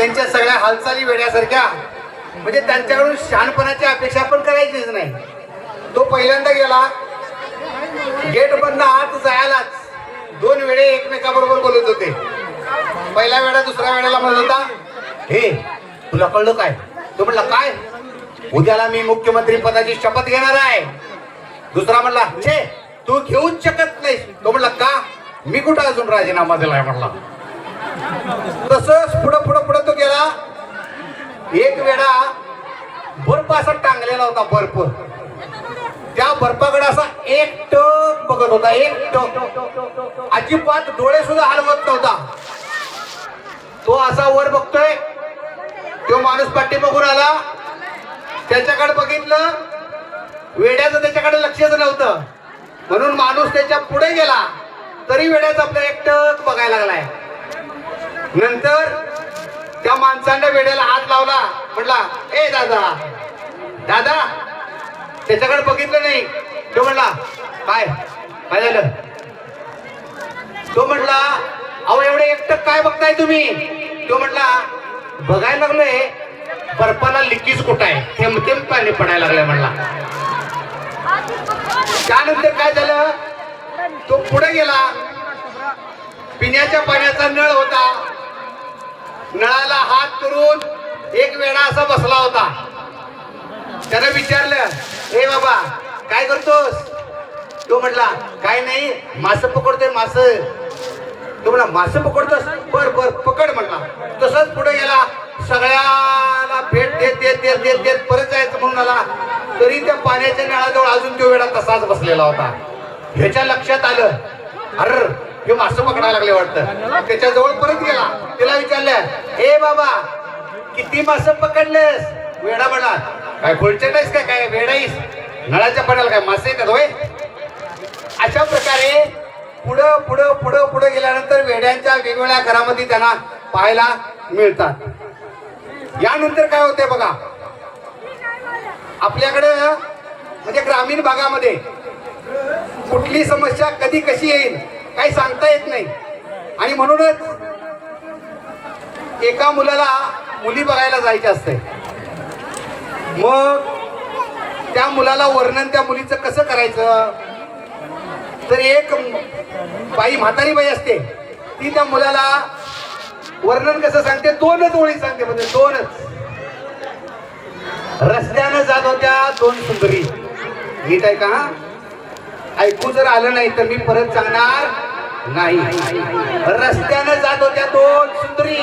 त्यांच्या सगळ्या हालचाली वेड्यासारख्या म्हणजे त्यांच्याकडून शहाणपणाची अपेक्षा पण करायचीच नाही. तो पहिल्यांदा गेला गेट बंद आत जायलाच दोन वेळे एकमेकाबरोबर बोलत होते. पहिल्या वेळा दुसऱ्या वेळेला म्हणत होता हे तुला कळलं काय? तो म्हणला काय? उद्याला मी मुख्यमंत्री पदाची शपथ घेणार आहे. दुसरा म्हणला छे तू घेऊच शकत नाहीस. तो म्हणला का? मी कुठं अजून राजीनामा दिलाय? म्हटला. तसंच पुढं पुढं पुढं तो गेला. एक वेळा बर्फ असा टांगलेला होता बर्फ. त्या बर्फाकडे असा एक टक बघत होता एक टक. अजिबात डोळे सुद्धा हलवत नव्हता. तो असा वर बघतोय. तो माणूस पाठी बघून आला. त्याच्याकडे बघितलं. वेड्याचं त्याच्याकडे लक्षच नव्हतं. म्हणून माणूस त्याच्या पुढे गेला. तरी वेड्याचं आपलं एकटक बघायला लागलाय. नंतर त्या माणसाने वेड्याला हात लावला. म्हटला ए दादा दादा त्याच्याकडे बघितलं नाही. तो म्हणला काय काय झालं. तो म्हटला अहो एवढे एकटक काय बघताय तुम्ही? तो म्हटला बघायला लागलोय बर्फाला लिकीज कुठं आहे? थेंब थेंब पाणी पडायला लागलंय म्हणला. त्यानंतर काय झालं? तो पुढे गेला. पिण्याच्या पाण्याचा नळ नळाला हात करून एक वेळा असा बसला होता. त्यानं विचारलं हे बाबा काय करतोस? तो म्हटला काय नाही मास पकडतोय मास. तो म्हणला मास पकडतोस? बर बर पकड म्हटला. तसंच पुढे गेला. सगळ्याला भेट देत देत देत देत देत परत जायचं म्हणून आला. तरी त्या पाण्याच्या नळाजवळ अजून तो वेळा तसाच बसलेला होता. ह्याच्या लक्षात आलं अर हे मासं पकडायला लागले वाटतं. त्याच्याजवळ परत गेला. तिला विचारलं हे बाबा किती मासं पकडलेस वेडा म्हणला काय खोलचट आहेस का? काय वेडाईस नळाच्या पाण्याला काय मासे येतात होय? अशा प्रकारे पुढं पुढं पुढं पुढं गेल्यानंतर वेड्यांच्या वेगवेगळ्या घरामध्ये त्यांना पाहायला मिळतात. यानंतर काय होते बघा. आपल्याकडं म्हणजे ग्रामीण भागामध्ये कुठली समस्या कधी कशी येईल? काही सांगता येत नाही. आणि म्हणूनच एका मुलाला मुली बघायला जायचे असते. मग त्या मुलाला वर्णन त्या मुलीचं कसं करायचं? तर एक बाई म्हातारी बाई असते. ती त्या मुलाला वर्णन कसं सांगते? दोनच ओळी सांगते. म्हणजे दोनच. रस्त्यानं जात होत्या दोन सुंदरी. नीट आहे का ऐकू जर आलं नाही तर मी परत सांगणार नाही. रस्त्यानं जात होत्या दोन सुंदरी.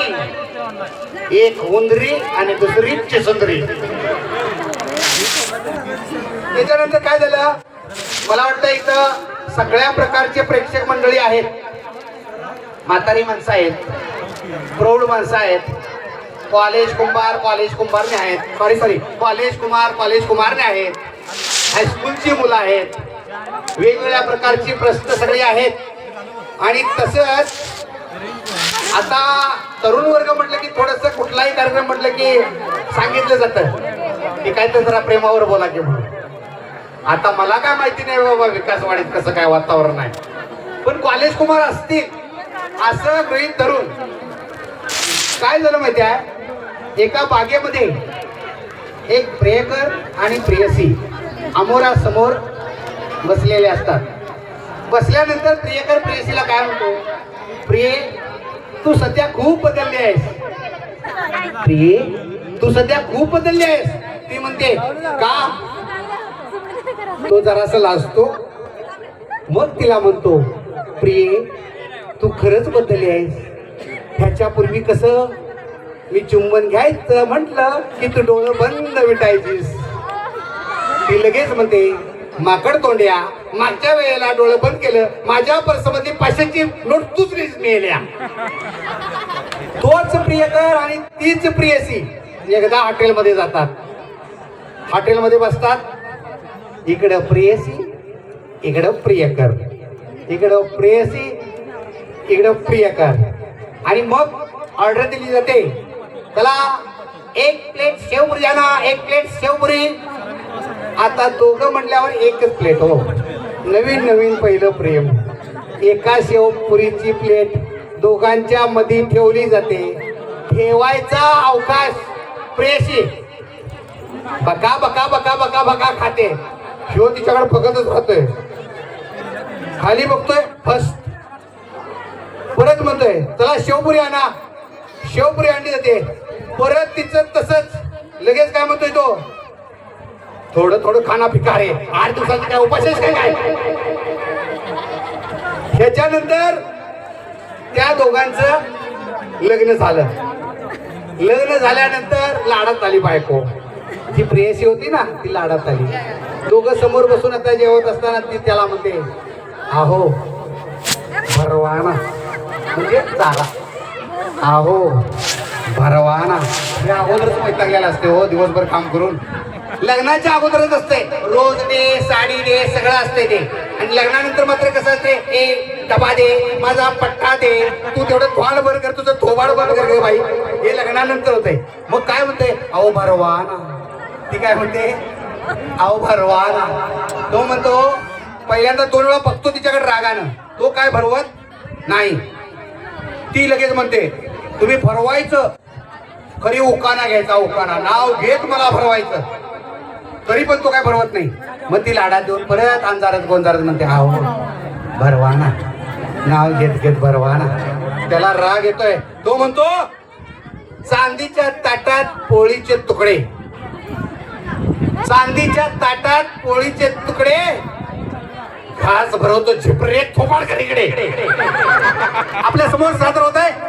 एक हुंदरी आणि दुसरी चिसुंदरी त्याच्यानंतर काय झालं? मला वाटतं इथं सगळ्या प्रकारचे प्रेक्षक मंडळी आहेत. म्हातारी माणसं आहेत. प्रौढ माणसं आहेत. कॉलेज कुंभार कॉलेज कुंभारने आहेत. Sorry sorry college Kumar college कुमारने आहेत. हायस्कूलची मुलं आहेत. वेगवेगळ्या प्रकारची प्रश्न सगळे आहेत. आणि तसंच आता तरुण वर्ग म्हटलं की थोडस कुठलाही कार्यक्रम म्हटलं की सांगितलं जातं. की काय तर जरा प्रेमावर बोला की म्हणून. आता मला काय माहिती नाही बाबा विकासवाडीत कसं काय वातावरण आहे. पण कॉलेज कुमार असतील असं गृहित धरून काय झालं माहिती आहे? एका बागेमध्ये एक प्रेयकर आणि प्रेयसी अमोरासमोर बसलेले असतात. बसल्यानंतर प्रियकर प्रियसीला काय म्हणतो? प्रिये तू सध्या खूप बदलली आहेस. प्रिये तू सध्या खूप बदलली आहेस. ती म्हणते का? तो जरासा लाजतो. मग तिला म्हणतो प्रिये तू खरंच बदलली आहेस. ह्याच्यापूर्वी कसं मी चुंबन घ्यायचं म्हटलं की तू डोळं बंद विटायचीस. ती लगेच म्हणते माकड तोंड्या मागच्या वेळेला डोळे बंद केलं माझ्या पर्समध्ये पाचशेची नोट दुसरीच मिळाल्या. तोच प्रियकर आणि तीच प्रियसी एकदा हॉटेलमध्ये जातात. हॉटेलमध्ये बसतात. इकडं प्रियसी इकडं प्रियकर. इकडं प्रेयसी इकडं प्रियकर. आणि मग ऑर्डर दिली जाते. त्याला एक प्लेट शेवपुरी द्या एक प्लेट शेवपुरी आता दोघं म्हटल्यावर एकच प्लेट हो. नवीन नवीन पहिलं प्रेम. एका शेवपुरीची प्लेट दोघांच्या मध्ये ठेवली जाते. ठेवायचा अवकाश प्रेशी. बका बका बका बका बका खाते. शिव तिच्याकडे बघतच राहतोय. खाली बघतोय फर्स्ट परत म्हणतोय चला शेवपुरी आणा. शेवपुरी आणली जाते. परत तिचं तसंच. लगेच काय म्हणतोय तो? थोडं थोडं खाना पिका आहे आठ दिवसाचं काय उपाशीच काय ह्याच्यानंतर त्या दोघांचं लग्न झालं. लग्न झाल्यानंतर लाडात आली बायको. जी प्रेयसी होती ना ती लाडात आली. दोघं समोर बसून आता जेवत असताना ती त्याला म्हणते आहो भरवाना म्हणजे चारा आहो भरवाना हे अगोदरच वैतागलेला असते हो दिवसभर काम करून. लग्नाच्या अगोदरच असते. रोज दे साडी दे सगळं असते ते. आणि लग्नानंतर मात्र कसं असते ए डबा दे माझा पट्टा दे तू तेवढं थोड बरं कर तुझं थोबाड बर कर गे बाई. हे लग्नानंतर होते मग काय म्हणते अहो भरवाना. ती काय म्हणते? अहो भरवाना. तो म्हणतो पहिल्यांदा दोन वेळा बघतो तिच्याकडे रागानं. तो काय भरवत? नाही. ती लगेच म्हणते तुम्ही भरवायचं. खरी उकाना घ्यायचा उकाना. नाव घेत मला भरवायचं. तरी पण तो काय भरवत नाही. मग ती लाडात देऊन परत अंधारात गोंजारात म्हणते आहो भरवाना. नाव घेत घेत भरवाना. त्याला राग येतोय. तो म्हणतो चांदीच्या ताटात पोळीचे तुकडे. चांदीच्या ताटात पोळीचे तुकडे. घास भरवतो झिपरे थोपाड कर इकडे. आपल्यासमोर सादर होत आहे